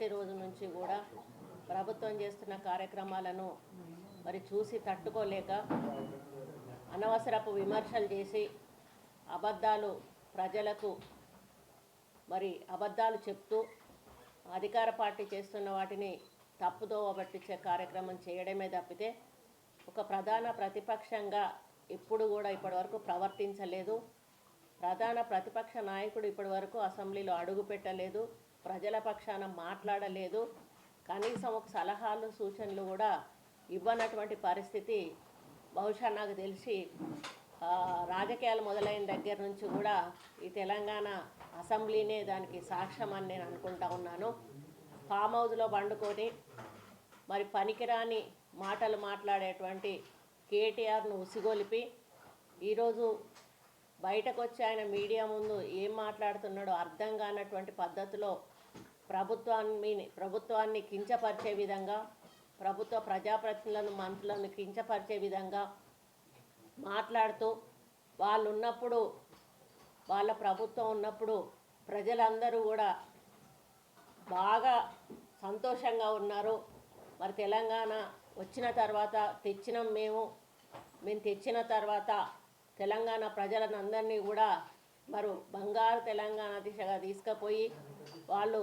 మొదటి రోజు నుంచి కూడా ప్రభుత్వం చేస్తున్న కార్యక్రమాలను మరి చూసి తట్టుకోలేక అనవసరపు విమర్శలు చేసి అబద్ధాలు ప్రజలకు మరి అబద్ధాలు చెప్తూ అధికార పార్టీ చేస్తున్న వాటిని తప్పుదోవ పట్టించే కార్యక్రమం చేయడమే తప్పితే ఒక ప్రధాన ప్రతిపక్షంగా ఎప్పుడు కూడా ఇప్పటివరకు ప్రవర్తించలేదు. ప్రధాన ప్రతిపక్ష నాయకుడు ఇప్పటివరకు అసెంబ్లీలో అడుగు పెట్టలేదు. ప్రజల పక్షాన మాట్లాడలేదు. కనీసం ఒక సలహాలు సూచనలు కూడా ఇవ్వనటువంటి పరిస్థితి బహుశా నాకు తెలిసి రాజకీయాలు మొదలైన దగ్గర నుంచి కూడా ఈ తెలంగాణ అసెంబ్లీనే దానికి సాక్ష్యం అని నేను అనుకుంటా ఉన్నాను. ఫామ్ హౌస్లో పండుకొని మరి పనికిరాని మాటలు మాట్లాడేటువంటి కేటీఆర్ను ఉసిగొలిపి ఈరోజు బయటకు వచ్చి ఆయన మీడియా ముందు ఏం మాట్లాడుతున్నాడో అర్థం కానటువంటి పద్ధతిలో ప్రభుత్వాన్ని ప్రభుత్వాన్ని కించపరిచే విధంగా ప్రభుత్వ ప్రజాప్రతినిధులను మంత్రులను కించపరిచే విధంగా మాట్లాడుతూ వాళ్ళు ఉన్నప్పుడు వాళ్ళ ప్రభుత్వం ఉన్నప్పుడు ప్రజలందరూ కూడా బాగా సంతోషంగా ఉన్నారు. మరి తెలంగాణ వచ్చిన తర్వాత తెచ్చినాం మేము. మేము తెచ్చిన తర్వాత తెలంగాణ ప్రజలందరినీ కూడా మరి బంగారు తెలంగాణ దిశగా తీసుకుపోయి వాళ్ళు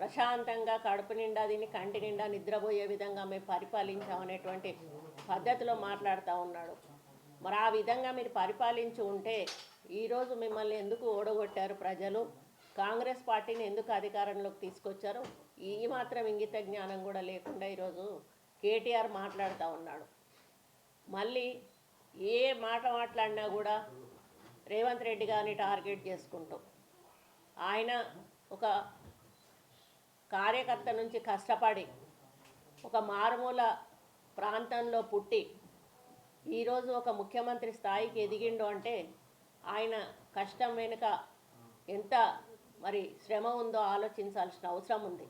ప్రశాంతంగా కడుపు నిండా దీన్ని కంటి నిండా నిద్రపోయే విధంగా మేము పరిపాలించామనేటువంటి పద్ధతిలో మాట్లాడుతూ ఉన్నాడు. మరి ఆ విధంగా మీరు పరిపాలించి ఉంటే ఈరోజు మిమ్మల్ని ఎందుకు ఓడగొట్టారు ప్రజలు? కాంగ్రెస్ పార్టీని ఎందుకు అధికారంలోకి తీసుకొచ్చారు? ఈ మాత్రం ఇంగిత జ్ఞానం కూడా లేకుండా ఈరోజు కేటీఆర్ మాట్లాడుతూ ఉన్నాడు. మళ్ళీ ఏ మాట మాట్లాడినా కూడా రేవంత్ రెడ్డి గారిని టార్గెట్ చేసుకుంటూ ఆయన ఒక కార్యకర్త నుంచి కష్టపడి ఒక మారుమూల ప్రాంతంలో పుట్టి ఈరోజు ఒక ముఖ్యమంత్రి స్థాయికి ఎదిగిండు అంటే ఆయన కష్టం వెనుక ఎంత మరి శ్రమ ఉందో ఆలోచించాల్సిన అవసరం ఉంది.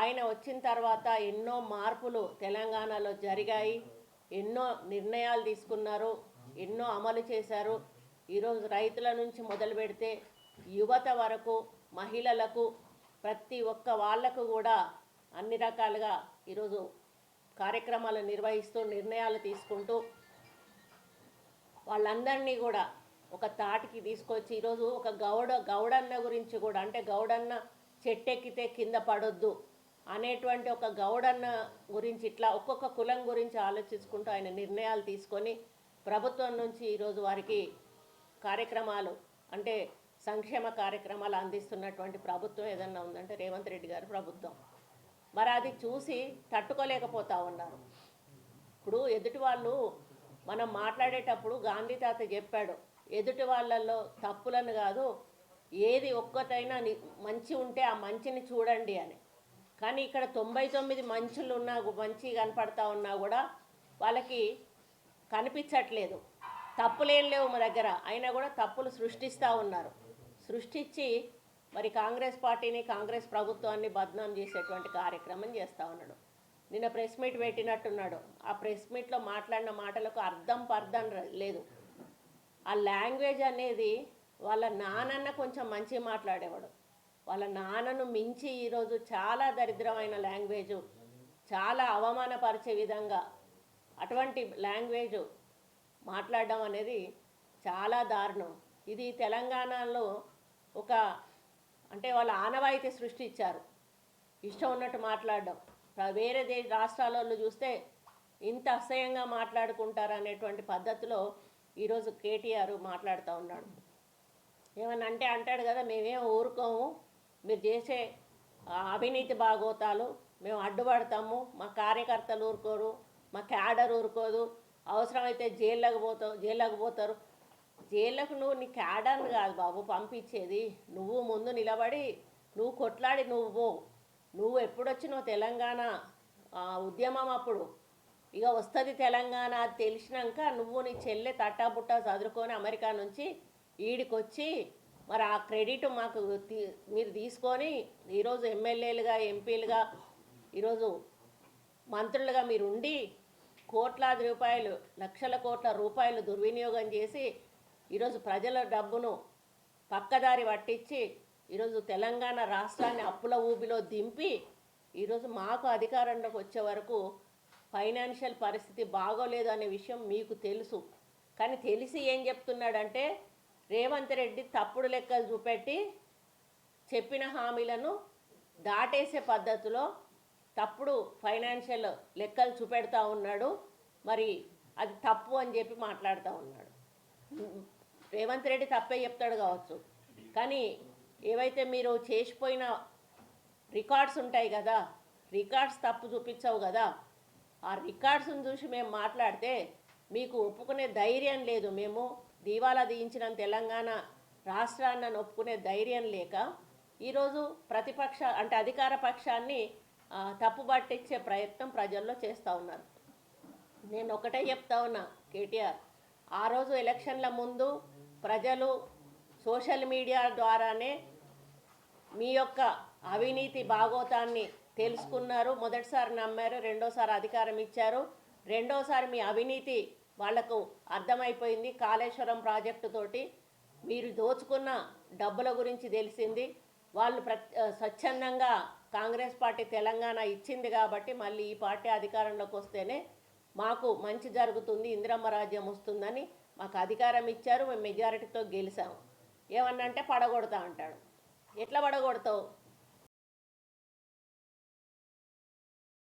ఆయన వచ్చిన తర్వాత ఎన్నో మార్పులు తెలంగాణలో జరిగాయి ఎన్నో నిర్ణయాలు తీసుకున్నారు ఎన్నో అమలు చేశారు. ఈరోజు రైతుల నుంచి మొదలు పెడితే యువత వరకు మహిళలకు ప్రతి ఒక్క వాళ్ళకు కూడా అన్ని రకాలుగా ఈరోజు కార్యక్రమాలు నిర్వహిస్తూ నిర్ణయాలు తీసుకుంటూ వాళ్ళందరినీ కూడా ఒక తాటికి తీసుకొచ్చి ఈరోజు ఒక గౌడ గౌడన్న గురించి కూడా అంటే గౌడన్న చెట్టెక్కితే కింద పడొద్దు అనేటువంటి ఒక గౌడన్న గురించి ఇట్లా ఒక్కొక్క కులం గురించి ఆలోచించుకుంటూ ఆయన నిర్ణయాలు తీసుకొని ప్రభుత్వం నుంచి ఈరోజు వారికి కార్యక్రమాలు అంటే సంక్షేమ కార్యక్రమాలు అందిస్తున్నటువంటి ప్రభుత్వం ఏదన్నా ఉందంటే రేవంత్ రెడ్డి గారి ప్రభుత్వం. మరి అది చూసి తట్టుకోలేకపోతా ఉన్నారు. ఇప్పుడు ఎదుటి వాళ్ళు మనం మాట్లాడేటప్పుడు గాంధీ తాత చెప్పాడు ఎదుటి వాళ్ళల్లో తప్పులను కాదు ఏది ఒక్కటైనా మంచి ఉంటే ఆ మంచిని చూడండి అని. కానీ ఇక్కడ తొంభై తొమ్మిది మంచులు ఉన్నా మంచి కనపడతా ఉన్నా కూడా వాళ్ళకి కనిపించట్లేదు. తప్పులేం లేవు మా దగ్గర. అయినా కూడా తప్పులు సృష్టిస్తూ ఉన్నారు. సృష్టించి మరి కాంగ్రెస్ పార్టీని కాంగ్రెస్ ప్రభుత్వాన్ని బద్నాం చేసేటువంటి కార్యక్రమం చేస్తూ ఉన్నాడు. నిన్న ప్రెస్ మీట్ పెట్టినట్టున్నాడు. ఆ ప్రెస్ మీట్లో మాట్లాడిన మాటలకు అర్థం పర్థం లేదు. ఆ లాంగ్వేజ్ అనేది వాళ్ళ నానన్న కొంచెం మంచి మాట్లాడేవాడు. వాళ్ళ నాన్నను మించి ఈరోజు చాలా దరిద్రమైన లాంగ్వేజు చాలా అవమానపరిచే విధంగా అటువంటి లాంగ్వేజ్ మాట్లాడడం అనేది చాలా దారుణం. ఇది తెలంగాణలో ఒక అంటే వాళ్ళ ఆనవాయితీ సృష్టించారు. ఇష్టం ఉన్నట్టు మాట్లాడడం. వేరే దే రాష్ట్రాలలో చూస్తే ఇంత అసహ్యంగా మాట్లాడుకుంటారు అనేటువంటి పద్ధతిలో ఈరోజు కేటీఆర్ మాట్లాడుతూ ఉన్నాడు. ఏమన్నా అంటే అంటాడు కదా మేమేం ఊరుకోము. మీరు చేసే అవినీతి బాగోతాలు. మేము అడ్డుపడతాము. మా కార్యకర్తలు ఊరుకోరు. మా క్యాడర్ ఊరుకోదు. అవసరమైతే జైల్లోకి పోతావు జైల్లోకి పోతారు. జైళ్ళకు నువ్వు నీ క్యాడర్ని కాదు బాబు పంపించేది. నువ్వు ముందు నిలబడి నువ్వు కొట్లాడి నువ్వు పో. నువ్వు ఎప్పుడొచ్చినావు తెలంగాణ? ఉద్యమం అప్పుడు. ఇక వస్తుంది తెలంగాణ అది తెలిసినాక నువ్వు నీ చెల్లె తట్టాబుట్టా చదువుకొని అమెరికా నుంచి ఈడికొచ్చి మరి ఆ క్రెడిట్ మాకు తీ- మీరు తీసుకొని ఈరోజు ఎమ్మెల్యేలుగా ఎంపీలుగా ఈరోజు మంత్రులుగా మీరు ఉండి కోట్లాది రూపాయలు లక్షల కోట్ల రూపాయలు దుర్వినియోగం చేసి ఈరోజు ప్రజల డబ్బును పక్కదారి పట్టించి ఈరోజు తెలంగాణ రాష్ట్రాన్ని అప్పుల ఊబిలో దింపి ఈరోజు మాకు అధికారంలోకి వచ్చే వరకు ఫైనాన్షియల్ పరిస్థితి బాగోలేదు అనే విషయం మీకు తెలుసు. కానీ తెలిసి ఏం చెప్తున్నాడంటే రేవంత్ రెడ్డి తప్పుడు లెక్కలు చూపెట్టి చెప్పిన హామీలను దాటేసే పద్ధతిలో తప్పుడు ఫైనాన్షియల్ లెక్కలు చూపెడతా ఉన్నాడు. మరి అది తప్పు అని చెప్పి మాట్లాడుతూ ఉన్నాడు. రేవంత్ రెడ్డి తప్పే చెప్తాడు కావచ్చు. కానీ ఏవైతే మీరు చేసిపోయిన రికార్డ్స్ ఉంటాయి కదా రికార్డ్స్ తప్పు చూపించవు కదా ఆ రికార్డ్స్ని చూసి మేము మాట్లాడితే మీకు ఒప్పుకునే ధైర్యం లేదు. మేము దీవాలా తీయించిన తెలంగాణ రాష్ట్రాన్ని ఒప్పుకునే ధైర్యం లేక ఈరోజు ప్రతిపక్ష అంటే అధికార పక్షాన్ని తప్పు తప్పుబట్టించే ప్రయత్నం ప్రజల్లో చేస్తూ ఉన్నారు. నేను ఒకటే చెప్తా ఉన్నా కేటీఆర్ ఆ రోజు ఎలక్షన్ల ముందు ప్రజలు సోషల్ మీడియా ద్వారానే మీ యొక్క అవినీతి భాగోతాన్ని తెలుసుకున్నారు. మొదటిసారి నమ్మారు రెండోసారి అధికారం ఇచ్చారు. రెండోసారి మీ అవినీతి వాళ్ళకు అర్థమైపోయింది. కాళేశ్వరం ప్రాజెక్టు తోటి మీరు దోచుకున్న డబ్బుల గురించి తెలిసింది. వాళ్ళు ప్ర స్వచ్ఛందంగా కాంగ్రెస్ పార్టీ తెలంగాణ ఇచ్చింది కాబట్టి మళ్ళీ ఈ పార్టీ అధికారంలోకి వస్తేనే మాకు మంచి జరుగుతుంది ఇందిరమ్మ రాజ్యం వస్తుందని మాకు అధికారం ఇచ్చారు మేము మెజారిటీతో గెలిచాము ఏమన్నా అంటే పడగొడతా అంటాడు. ఎట్లా పడగొడతావు?